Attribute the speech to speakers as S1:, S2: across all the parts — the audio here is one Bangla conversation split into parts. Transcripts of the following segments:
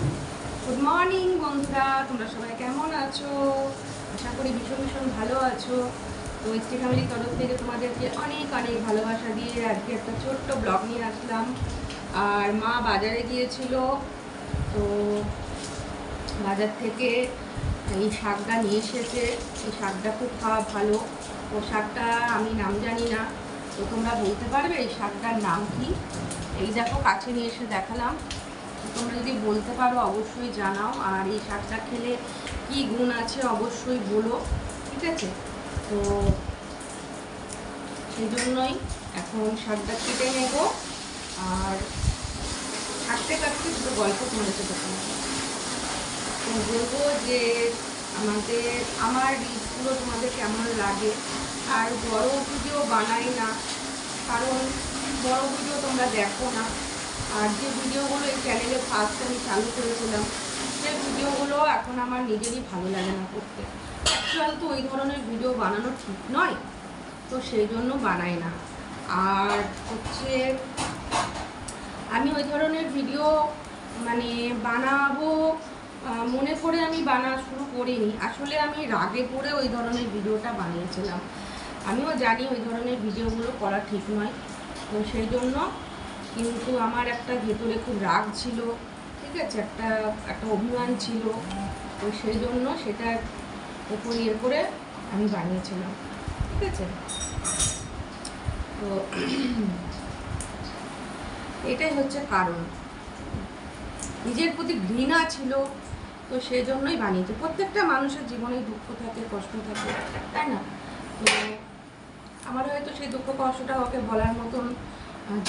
S1: গুড মর্নিং বন্ধুরা। তোমরা সবাই কেমন আছো? আশা করি ভীষণ ভীষণ ভালো আছো। তো এসটি ফ্যামিলির তরফ থেকে তোমাদেরকে অনেক অনেক ভালোবাসা দিয়ে আজকে একটা ছোট্ট ব্লগ নিয়ে আসলাম। আর মা বাজারে গিয়েছিল। তো বাজার থেকে এই শাকটা নিয়ে এসেছে। এই শাকটা খুব খাওয়া ভালো। ও শাকটা আমি নাম জানি না। তো তোমরা বলতে পারবে এই শাকটার নাম কি? এই দেখো, কাছে নিয়ে এসে দেখালাম। তোমরা যদি বলতে পারো, অবশ্যই জানাও। আর এই শাকটা খেলে কি গুণ আছে অবশ্যই বলো, ঠিক আছে? তো সেই জন্যই এখন শাকটা কেটে নেব। আর কাটতে কাটতে দুটো গল্প তোমাদের সাথে। তো বলব যে আমাদের, আমার রিলসগুলো তোমাদের কেমন লাগে? আর বড় ভিডিও বানাই না, কারণ বড় ভিডিও তোমরা দেখো না। আর যে ভিডিওগুলো এই চ্যানেলে ফার্স্ট আমি চালু করেছিলাম, সেই ভিডিওগুলো এখন আমার নিজেরই ভালো লাগে না করতে। অ্যাকচুয়াল তো ওই ধরনের ভিডিও বানানো ঠিক নয়, তো সেই জন্য বানাই না। আর হচ্ছে, আমি ওই ধরনের ভিডিও মানে বানাবো মনে করে আমি বানা শুরু করিনি। আসলে আমি রাগে পড়ে ওই ধরনের ভিডিওটা বানিয়েছিলাম। আমিও জানি ওই ধরনের ভিডিওগুলো করা ঠিক নয়, তো সেই জন্য কিন্তু আমার একটা ভেতরে খুব রাগ ছিল, ঠিক আছে? একটা একটা অভিমান ছিল। তো সেই জন্য সেটার উপর ইয়ে করে আমি বানিয়েছিলাম, ঠিক আছে? তো এটাই হচ্ছে কারণ। নিজের প্রতি ঘৃণা ছিল, তো সেই জন্যই বানিয়েছে। প্রত্যেকটা মানুষের জীবনে দুঃখ থাকে, কষ্ট থাকে, তাই না? তো আমার হয়তো সেই দুঃখ কষ্টটা ওকে বলার মতন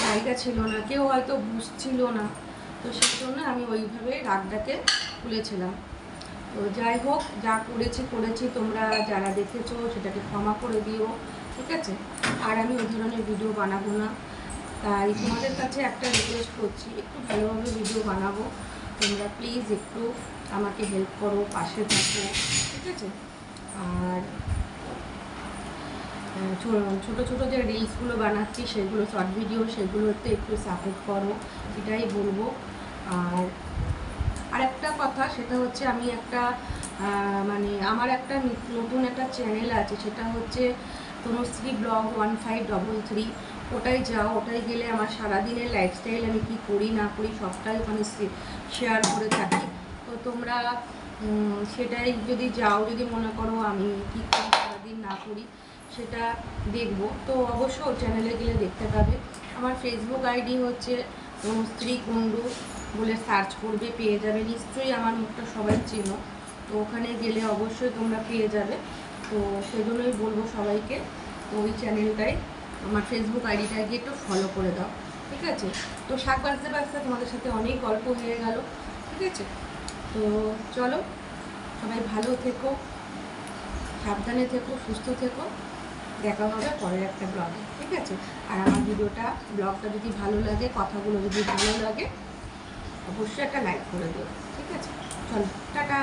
S1: জায়গা ছিল না, কেউ হয়তো বুঝছিল না। তো সেই জন্য আমি ওইভাবে রাগটাকে খুলেছিলাম তো যাই হোক, যা করেছি করেছি। তোমরা যারা দেখেছ, সেটাকে ক্ষমা করে দিও, ঠিক আছে? আর আমি ওই ধরনের ভিডিও বানাবো না। তাই তোমাদের কাছে একটা রিকোয়েস্ট করছি, একটু ভালোভাবে ভিডিও বানাবো। তোমরা প্লিজ একটু আমাকে হেল্প করো, পাশে থাকো, ঠিক আছে? আর ছোট ছোট যে রিলসগুলো বানাচ্ছি, সেগুলো শর্ট ভিডিও সেগুলোতে একটু সাপোর্ট করো, এটাই বলব। আর আরেকটা কথা, সেটা হচ্ছে আমি একটা মানে আমার একটা নতুন একটা চ্যানেল আছে, সেটা হচ্ছে Tanushree blog one five double three ওটাই যাও, ওটাই গেলে আমার সারাদিনের লাইফস্টাইল আমি কি করি, না করি, সবটাই ওখানে শেয়ার করে থাকি। তো তোমরা সেটাই যদি যাও, যদি মনে করো আমি কী করি, সারাদিন না করি সেটা দেখব। তো অবশ্যই ওই চ্যানেলে গেলে দেখতে পাবে। আমার ফেসবুক আইডি হচ্ছে তনুশ্রী কুণ্ডু বলে সার্চ করবে, পেয়ে যাবে। নিশ্চয়ই আমার মুখটা সবাই চেনো। তো ওখানে গেলে অবশ্যই তোমরা পেয়ে যাবে। তো সেজন্যই বলব সবাইকে ওই চ্যানেলটাই আমার ফেসবুক আইডিটায় গিয়ে একটু ফলো করে দাও। ঠিক আছে? তো শাক বাজতে বাজতে তোমাদের সাথে অনেক গল্প হয়ে গেল। ঠিক আছে? তো চলো, সবাই ভালো থেকো, সাবধানে থেকো, সুস্থ থেকো। দেখা হবে পরের একটা ব্লগে ঠিক আছে? আর আমার ভিডিওটা ব্লগটা যদি ভালো লাগে, কথাগুলো যদি ভালো লাগে, অবশ্যই একটা লাইক করে দেবো ঠিক আছে? চলো, টাটা!